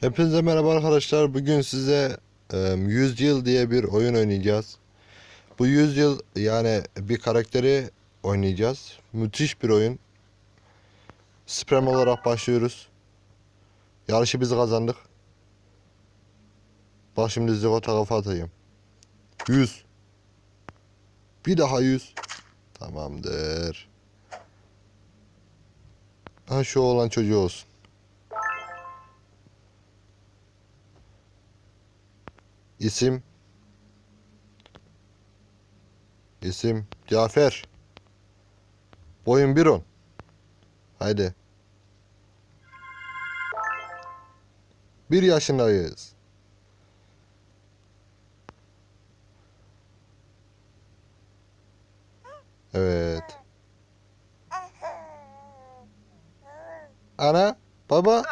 Hepinize merhaba arkadaşlar. Bugün size e, 100 yıl diye bir oyun oynayacağız. Bu 100 yıl yani bir karakteri oynayacağız. Müthiş bir oyun. Sprem olarak başlıyoruz. Yarışı biz kazandık. Bak şimdi zigota kafa atayım. 100. Bir daha 100. Tamamdır. Ha şu olan çocuğu olsun. İsim. İsim Cafer. Boyun 1.10. Haydi. Bir yaşındayız. Evet. Ana, baba.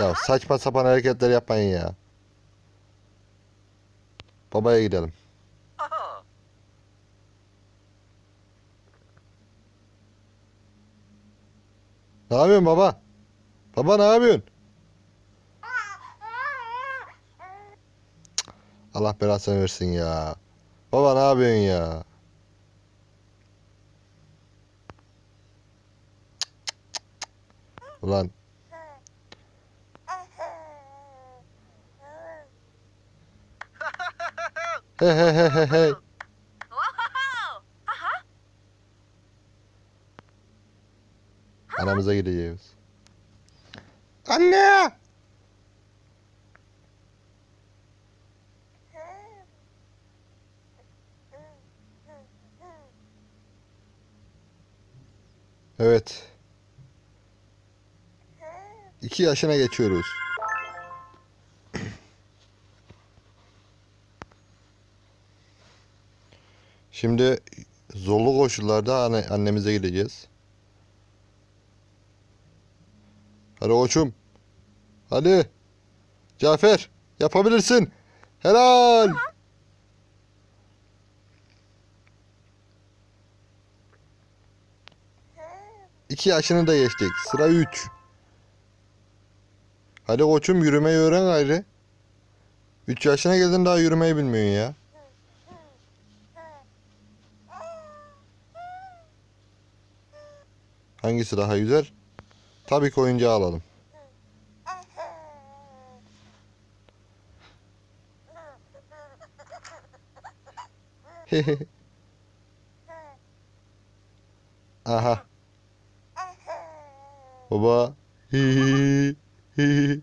Ya saçma sapan hareketler yapmayın ya. Babaya gidelim. Ne yapıyorsun baba? Baba ne yapıyorsun? Allah belasını versin ya. Baba ne yapıyorsun ya? Ulan he he he he he. Anamıza gideceğiz. Anne! Evet. İki yaşına geçiyoruz. Şimdi zorlu koşullarda anne, annemize gideceğiz. Hadi koçum. Hadi. Cafer yapabilirsin. Helal. İki yaşını da geçtik. Sıra üç. Hadi koçum yürümeyi öğren gayrı. Üç yaşına geldin daha yürümeyi bilmiyorsun ya. Hangisi daha güzel? Tabii ki oyuncağı alalım. Aha. Baba. Hi hi.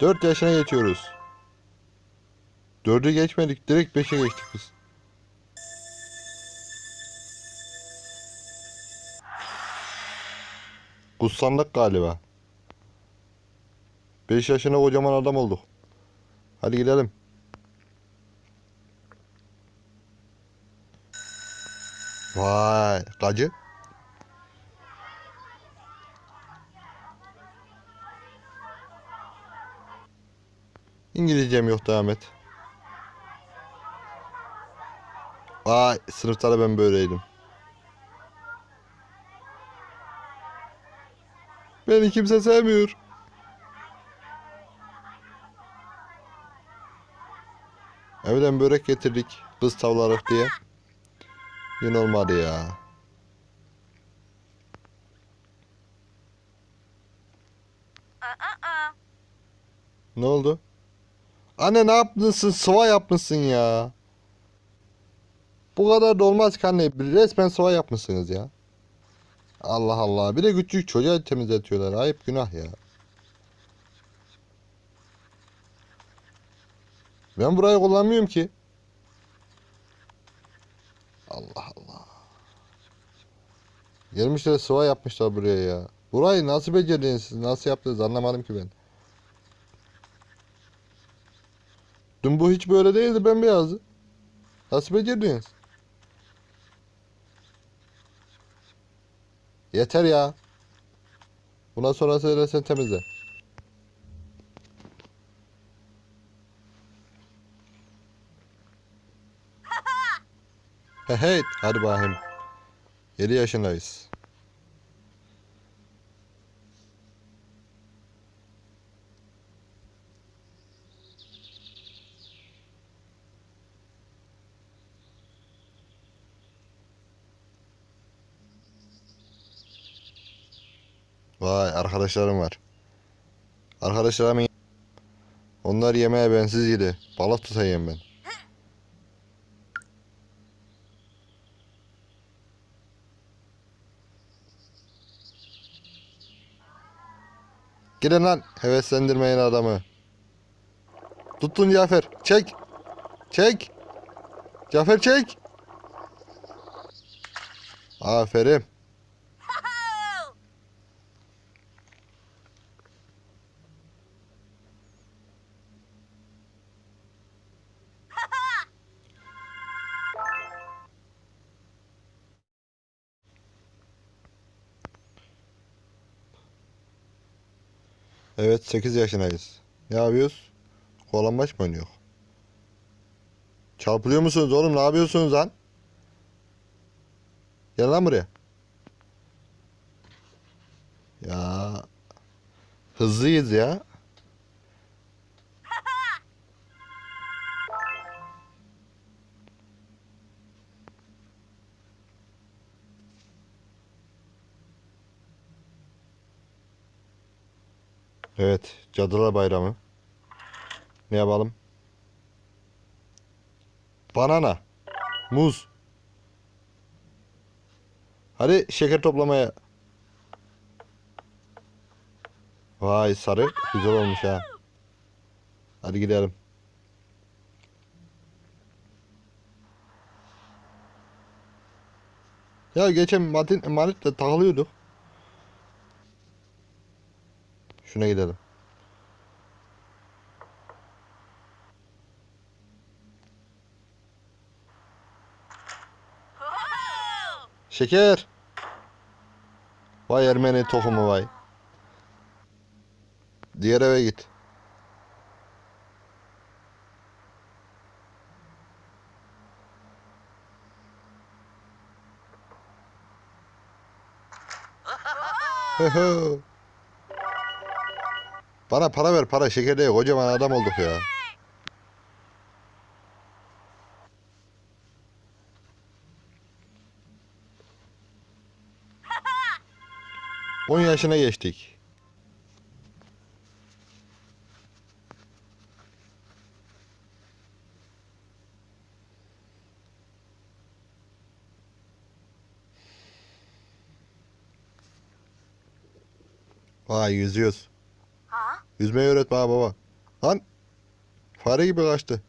4 yaşına geçiyoruz. 4'ü geçmedik. Direkt 5'e geçtik biz. Kutsandık galiba. 5 yaşına kocaman adam olduk. Hadi gidelim. Vay. Kacı. İngilizcem yoktu Ahmet. Vay, sınıfta da ben böyleydim. Beni kimse sevmiyor. Evden börek getirdik. Kız tavlarak diye. Yine olmadı ya. Ne oldu? Anne ne yapmışsın? Sıva yapmışsın ya. Bu kadar da olmaz ki anne. Resmen sıva yapmışsınız ya. Allah Allah. Bir de küçük çocuğa temizletiyorlar. Ayıp günah ya. Ben burayı kullanmıyorum ki. Allah Allah. Gelmişler sıva yapmışlar buraya ya. Burayı nasıl becerdiniz? Nasıl yaptınız anlamadım ki ben. Dün bu hiç böyle değildi bembeyazdı. Nasıl becerdiniz? Yeter ya. Bundan sonrası da sen temizle. He hey, hadi bakayım. 7 yaşındayız. Vay arkadaşlarım var. Arkadaşlarım onlar yemeğe bensiz yedi. Balık tutayım ben. Gidin lan heveslendirmeyin adamı. Tuttun Cafer. Çek. Çek. Cafer çek. Aferin. Evet 8 yaşındayız. Ne yapıyoruz? Kovalanmaç mı oynuyor? Çarpılıyor musunuz oğlum? Ne yapıyorsunuz lan? Gel lan buraya. Ya hızlıyız ya. Evet, Cadılar Bayramı. Ne yapalım? Banana. Muz. Hadi şeker toplamaya. Vay sarı. Güzel olmuş ha. Hadi gidelim. Ya geçen Matin, Manit'le takılıyorduk. Şuna gidelim. Şeker. Vay Ermeni tohumu vay. Diğer eve git. Bana para ver para şeker değil kocaman adam olduk ya. On yaşına geçtik. Vay yüzüyoruz. Yüzmeyi öğret bana baba. Lan. Fare gibi kaçtı.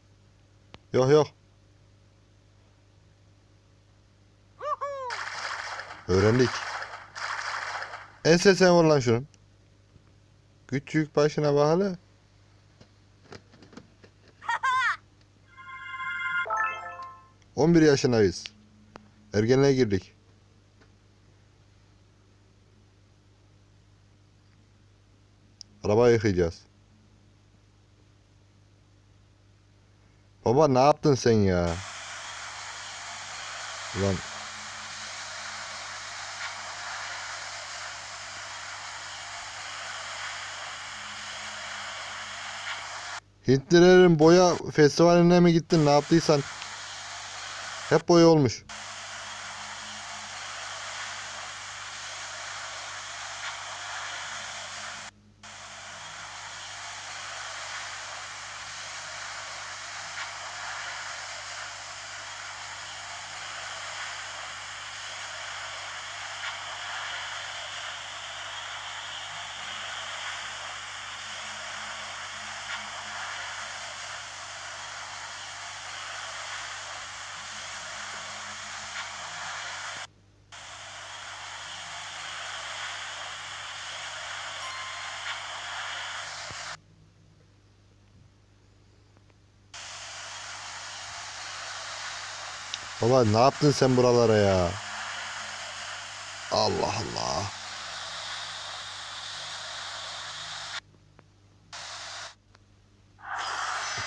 Yok yok. Öğrendik. Ense sen vur lan şunun. Küçük başına hele. On bir yaşındayız. Ergenliğe girdik. Araba yıkayacağız. Baba ne yaptın sen ya? Ulan Hintlilerin boya festivaline mi gittin ne yaptıysan hep boya olmuş. Baba ne yaptın sen buralara ya? Allah Allah.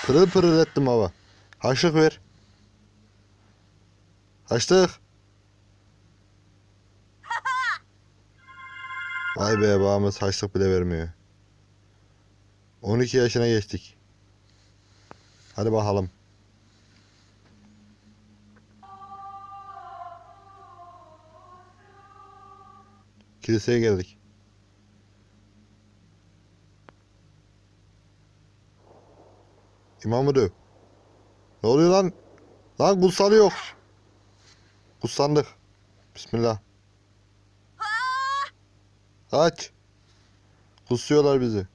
Pırıl pırıl ettim baba. Haşlık ver. Haşlık. Vay be babamız haşlık bile vermiyor. 12 yaşına geçtik. Hadi bakalım. Kiliseye geldik. İmam müdür. Ne oluyor lan? Lan kutsalı yok. Kutsandık. Bismillah. Aç. Kusuyorlar bizi.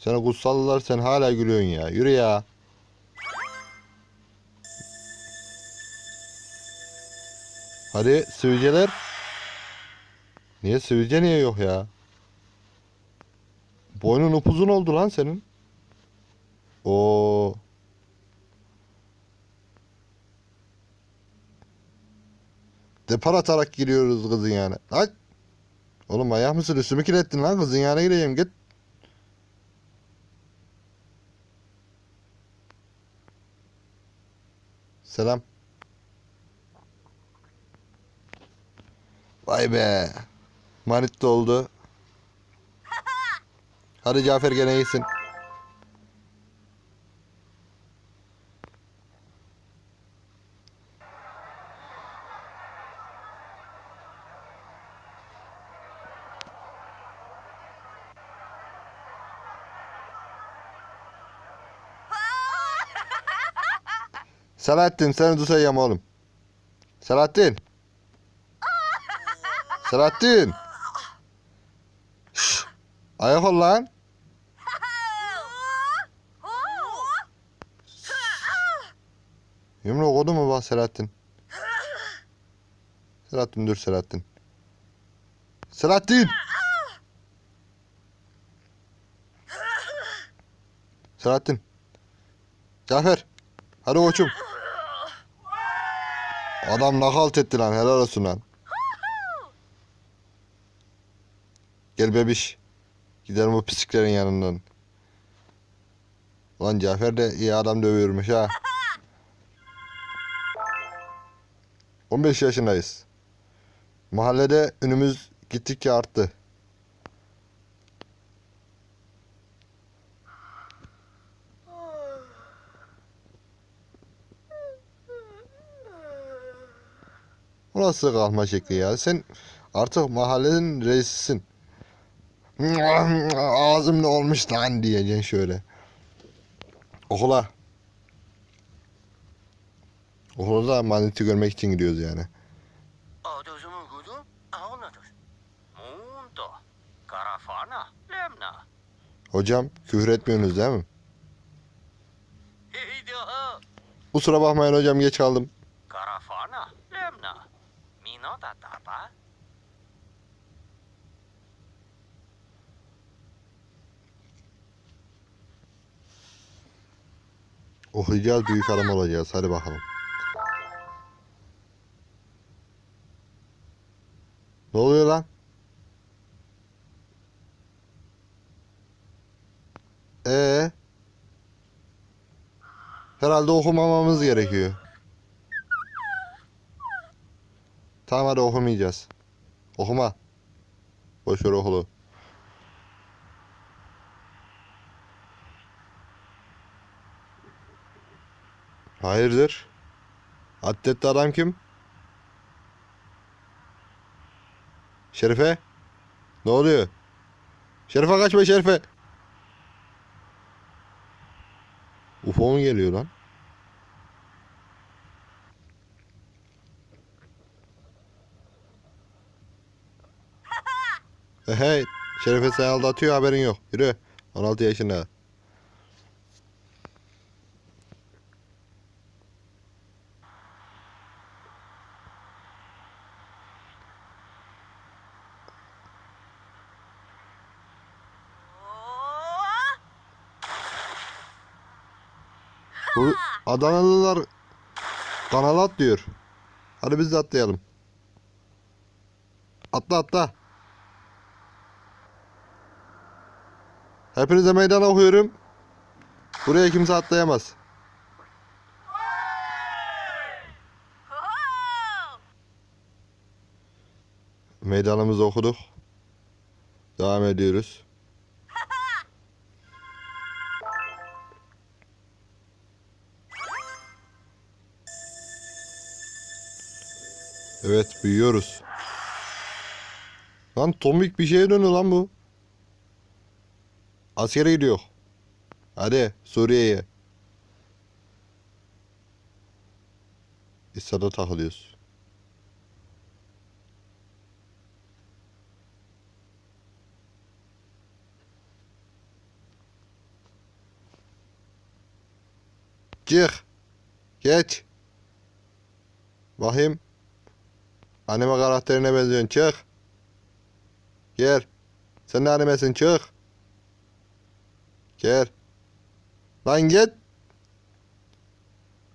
Sana kutsallılar sen hala gülüyorsun ya. Yürü ya. Hadi sivilceler. Niye sivilce niye yok ya? Boynun upuzun oldu lan senin. O Depar atarak giriyoruz kızın yani. Lan. Oğlum ayak mısın? Üstümü kirlettin lan. Kızın yanına gireyim. Git. Selam. Vay be. Manit oldu. Hadi Cafer gene iyisin. Selahattin seni tutayım oğlum. Selahattin. Selahattin. Şşş. Ayak ol lan. Yumruk oldu mu bak Selahattin? Selahattin dur Selahattin. Selahattin. Selahattin. Cafer. Hadi koçum. Adam nakalt etti lan helal olsun lan. Gel bebiş. Gidelim bu pisliklerin yanından. Lan Cafer de iyi adam dövüyormuş ha. 15 yaşındayız. Mahallede ünümüz gittikçe arttı. Bu nasıl kalma şekli ya? Sen artık mahallenin reisisin. Ağzım ne olmuş lan diyeceksin şöyle. Okula. Okula da maneti görmek için gidiyoruz yani. Hocam küfür etmiyorsunuz değil mi? Kusura bakmayın hocam geç kaldım. Okuyacağız büyük adam olacağız. Hadi bakalım. Ne oluyor lan? Ee? Herhalde okumamamız gerekiyor. Tamam hadi okumayacağız. Okuma. Boş ver okulu. Hayırdır? Atletli adam kim? Şerife? Ne oluyor? Şerife kaçma Şerife. UFO mu geliyor lan? Hey, Şerife seni aldatıyor haberin yok. Yürü. 16 yaşında. Bu Adanalılar kanala atlıyor. Hadi biz de atlayalım. Atla atla. Hepinize meydan okuyorum. Buraya kimse atlayamaz. Meydanımızı okuduk. Devam ediyoruz. Evet büyüyoruz. Lan tomik bir şeye döndü lan bu. Askere gidiyor. Hadi Suriye'ye. İsa'da takılıyoruz. Çık. Geç. Bakayım. Anime karakterine benziyorsun. Çık. Gel. Sen de animesin. Çık. Gel. Lan git.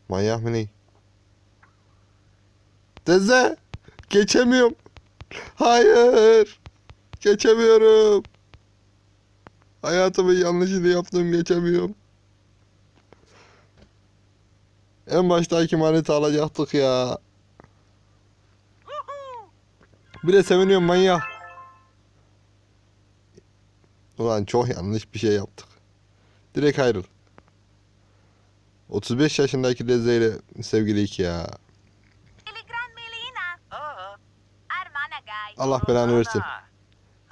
Manyak mı ne? Deze. Geçemiyorum. Hayır. Geçemiyorum. Hayatımın yanlışını yaptım. Geçemiyorum. En baştaki manita alacaktık ya. Bir de seviniyorum manyak. Ulan çok yanlış bir şey yaptık. Direkt ayrıl. 35 yaşındaki Deze ile sevgiliyik ya. Allah belanı versin.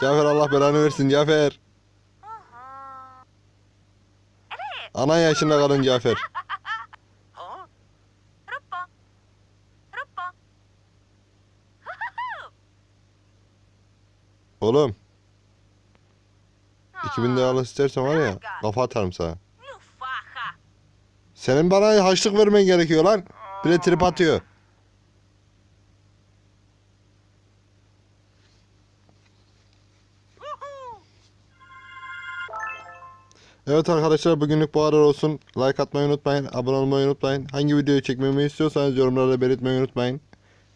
Cafer Allah belanı versin Cafer. Ana yaşında kalın Cafer. Oğlum 2000 liralık istersen var ya kafa atarım sana. Senin bana haçlık vermen gerekiyor lan. Bir de trip atıyor. Evet arkadaşlar bugünlük bu kadar olsun. Like atmayı unutmayın. Abone olmayı unutmayın. Hangi videoyu çekmemi istiyorsanız yorumlarda belirtmeyi unutmayın.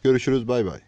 Görüşürüz bay bay.